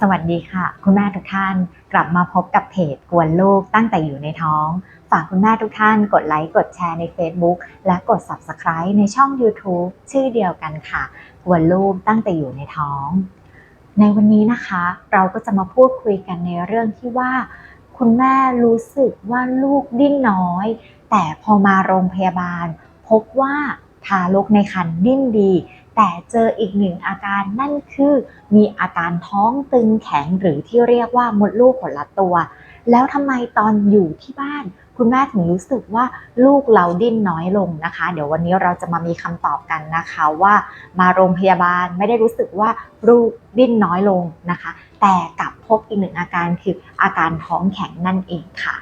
สวัสดีค่ะ คุณแม่ทุกท่านกลับมาพบกับเพจกวนลูกตั้งแต่อยู่ในท้อง ฝากคุณแม่ทุกท่านกดไลค์กดแชร์ใน Facebook และกด Subscribe ในช่อง YouTube ชื่อเดียวกันค่ะ กวนลูกตั้งแต่อยู่ในท้อง ในวันนี้นะคะ เราก็จะมาพูดคุยกันในเรื่องที่ว่า คุณแม่รู้สึกว่าลูกดิ้นน้อย แต่พอมาโรงพยาบาล พบว่าทารกในครรภ์ดิ้นดี แต่เจออีกหนึ่งอาการนั่นคือ มีอาการท้องตึงแข็งหรือที่เรียกว่ามดลูกขนละตัว แล้วทำไมตอนอยู่ที่บ้านคุณแม่ถึงรู้สึกว่าลูกเราดิ้นน้อยลงนะคะ เดี๋ยววันนี้เราจะมามีคำตอบกันนะคะว่ามาโรงพยาบาลไม่ได้รู้สึกว่าลูกดิ้นน้อยลงนะคะ แต่กลับพบอีกหนึ่งอาการคืออาการท้องแข็งนั่นเองค่ะ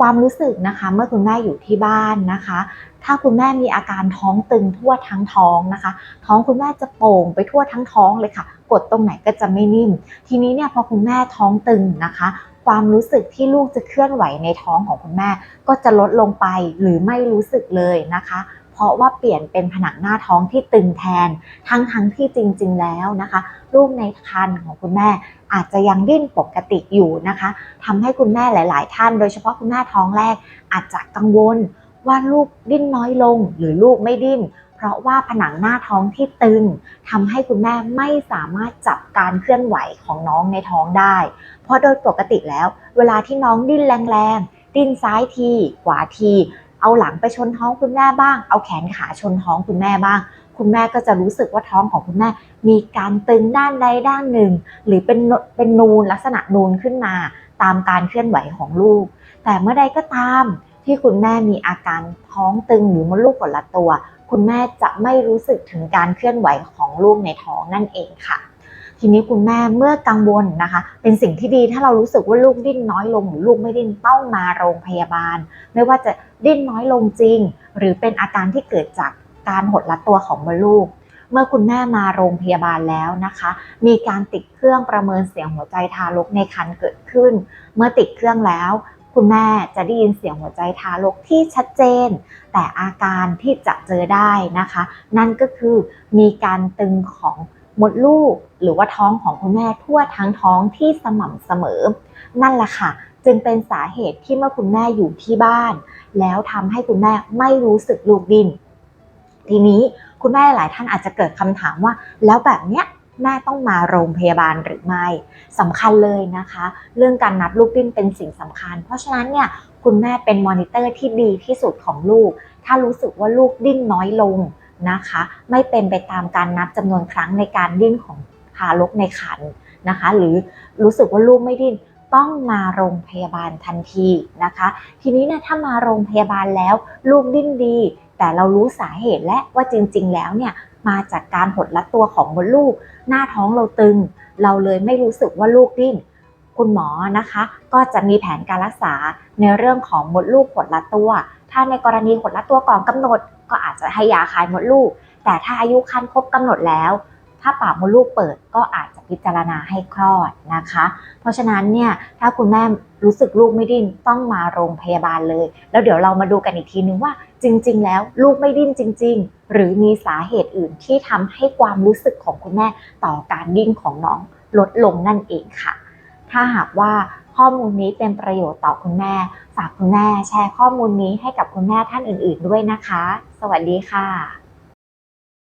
ความรู้สึกนะคะเมื่อคุณแม่อยู่ที่บ้านนะคะ ถ้าคุณแม่มีอาการท้องตึงทั่วทั้งท้องนะคะ ท้องคุณแม่จะโป่งไปทั่วทั้งท้องเลยค่ะ กดตรงไหนก็จะไม่นิ่ม ทีนี้เนี่ยพอคุณแม่ท้องตึงนะคะ ความรู้สึกที่ลูกจะเคลื่อนไหวในท้องของคุณแม่ ก็จะลดลงไปหรือไม่รู้สึกเลยนะคะเพราะว่าเปลี่ยนเป็นผนังหน้าท้องที่ตึงแทน ทั้งทั้งที่จริง ๆ แล้วนะคะ ลูกในครรภ์ของคุณแม่อาจจะยังดิ้นปกติอยู่นะคะทำให้คุณแม่หลาย ๆ ท่าน โดยเฉพาะคุณแม่ท้องแรกอาจจะกังวล ว่าลูกดิ้นน้อยลงหรือลูกไม่ดิ้น เพราะว่าผนังหน้าท้องที่ตึงทำให้คุณแม่ไม่สามารถจับการเคลื่อนไหวของน้องในท้องได้ เพราะโดยปกติแล้ว เวลาที่น้องดิ้นแรงๆ ดิ้นซ้ายทีขวาที เอาหลังไปชนท้องคุณแม่บ้าง เอาแขนขาชนท้องคุณแม่บ้าง คุณแม่ก็จะรู้สึกว่าท้องของคุณแม่ มีการตึงด้านใดด้านหนึ่ง หรือเป็นนเป็นนูนลักษณะนูนขึ้นมา ตามการเคลื่อนไหวของลูก แต่เมื่อใดก็ตาม ที่คุณแม่มีอาการท้องตึงหรือมดลูกกดละตัว คุณแม่จะไม่รู้สึกถึงการเคลื่อนไหวของลูกในท้องนั่นเองค่ะ ทีนี้คุณแม่เมื่อกังวลนะคะ เป็นสิ่งที่ดีถ้าเรารู้สึกว่าลูกดิ้นน้อยลงหรือลูกไม่ดิ้นต้องมาโรงพยาบาล ไม่ว่าจะดิ้นน้อยลงจริง หรือเป็นอาการที่เกิดจากการหดละตัวของมดลูกเมื่อคุณแม่มาโรงพยาบาลแล้วนะคะ มีการติดเครื่องประเมินเสียงหัวใจทารกในครรภ์เกิดขึ้น เมื่อติดเครื่องแล้ว คุณแม่จะได้ยินเสียงหัวใจทารกที่ชัดเจน แต่อาการที่จะเจอได้นะคะ นั่นก็คือมีการตึงของมดลูก หรือว่าท้องของคุณแม่ทั่วทั้งท้องที่สม่ำเสมอ นั่นแหละค่ะ จึงเป็นสาเหตุที่เมื่อคุณแม่อยู่ที่บ้าน แล้วทำให้คุณแม่ไม่รู้สึกลูกดิ้นทีนี้คุณแม่หลายท่านอาจจะเกิดคำถามว่า แล้วแบบเนี้ย แม่ต้องมาโรงพยาบาลหรือไม่สำคัญเลยนะคะ เรื่องการนัดลูกดิ้นเป็นสิ่งสำคัญ เพราะฉะนั้นเนี่ยคุณแม่เป็นมอนิเตอร์ที่ดีที่สุดของลูก ถ้ารู้สึกว่าลูกดิ้นน้อยลงนะคะ ไม่เป็นไปตามการนับจำนวนครั้งในการดิ้นของทารกในครรภ์นะคะ หรือรู้สึกว่าลูกไม่ดิ้นต้องมาโรงพยาบาลทันทีนะคะ ทีนี้เนี่ยถ้ามาโรงพยาบาลแล้ว ลูกดิ้นดี แต่เรารู้สาเหตุและว่าจริง ๆ แล้วเนี่ย มาจากการหดละตัวของมดลูก หน้าท้องเราตึง เราเลยไม่รู้สึกว่าลูกดิ้นคุณหมอนะคะ ก็จะมีแผนการรักษาในเรื่องของมดลูกหดละตัว ถ้าในกรณีหดละตัวก่อนกำหนด ก็อาจจะให้ยาคลายมดลูก แต่ถ้าอายุครรภ์ครบกำหนดแล้ว ถ้าปากมดลูกเปิดก็อาจจะพิจารณาให้คลอดนะคะ เพราะฉะนั้นเนี่ยถ้าคุณแม่ รู้สึกลูกไม่ดิ้นต้องมาโรงพยาบาลเลย แล้วเดี๋ยวเรามาดูกันอีกทีนึงว่าจริง ๆ แล้วลูกไม่ดิ้นจริง ๆ หรือมีสาเหตุอื่นที่ทำให้ความรู้สึกของคุณแม่ต่อการดิ้นของน้องลดลงนั่นเองค่ะ ถ้าหากว่าข้อมูลนี้เป็นประโยชน์ต่อคุณแม่ ฝากคุณแม่แชร์ข้อมูลนี้ให้กับคุณแม่ท่านอื่น ๆ ด้วยนะคะ สวัสดีค่ะ